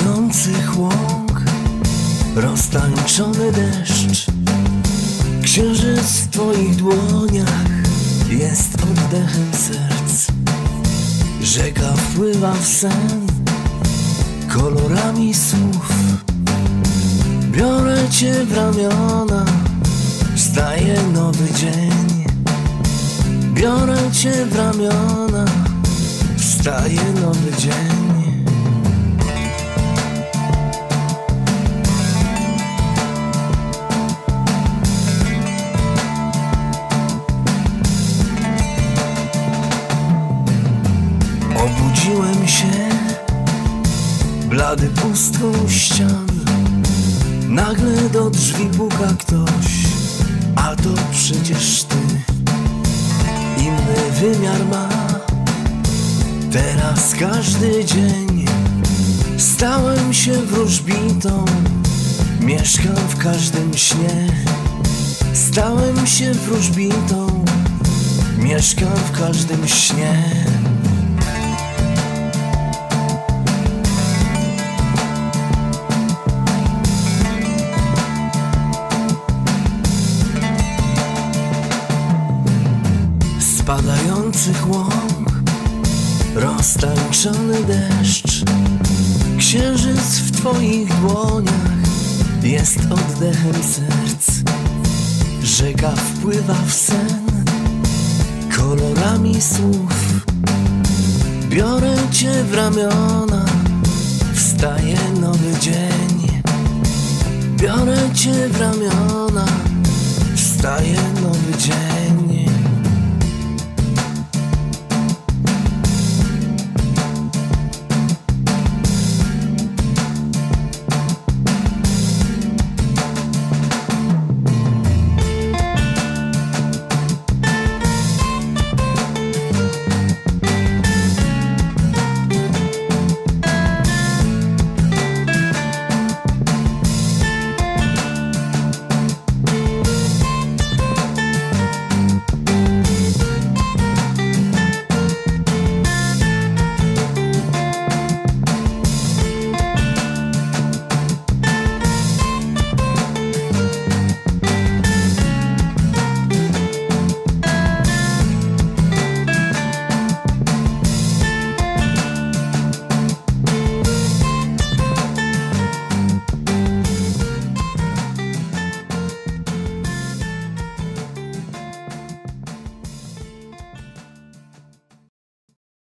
tonących łąk Roztańczony deszcz. Księżyc w twoich dłoniach Jest oddechem serc. Rzeka wpływa w sen Kolorami słów. Biorę cię w ramiona Wstaje nowy dzień. Biorę cię w ramiona Wstaje nowy dzień. Się. Blady pustką ścian. Nagle do drzwi puka ktoś. A to przecież ty. Inny wymiar ma. Teraz każdy dzień Stałem się wróżbitą. Mieszkam w każdym śnie. Stałem się wróżbitą. Mieszkam w każdym śnie Spadających łąk Roztańczony deszcz. Księżyc w twoich dłoniach Jest oddechem serc. Rzeka wpływa w sen Kolorami słów. Biorę cię w ramiona Wstaje nowy dzień. Biorę cię w ramiona Wstaje nowy dzień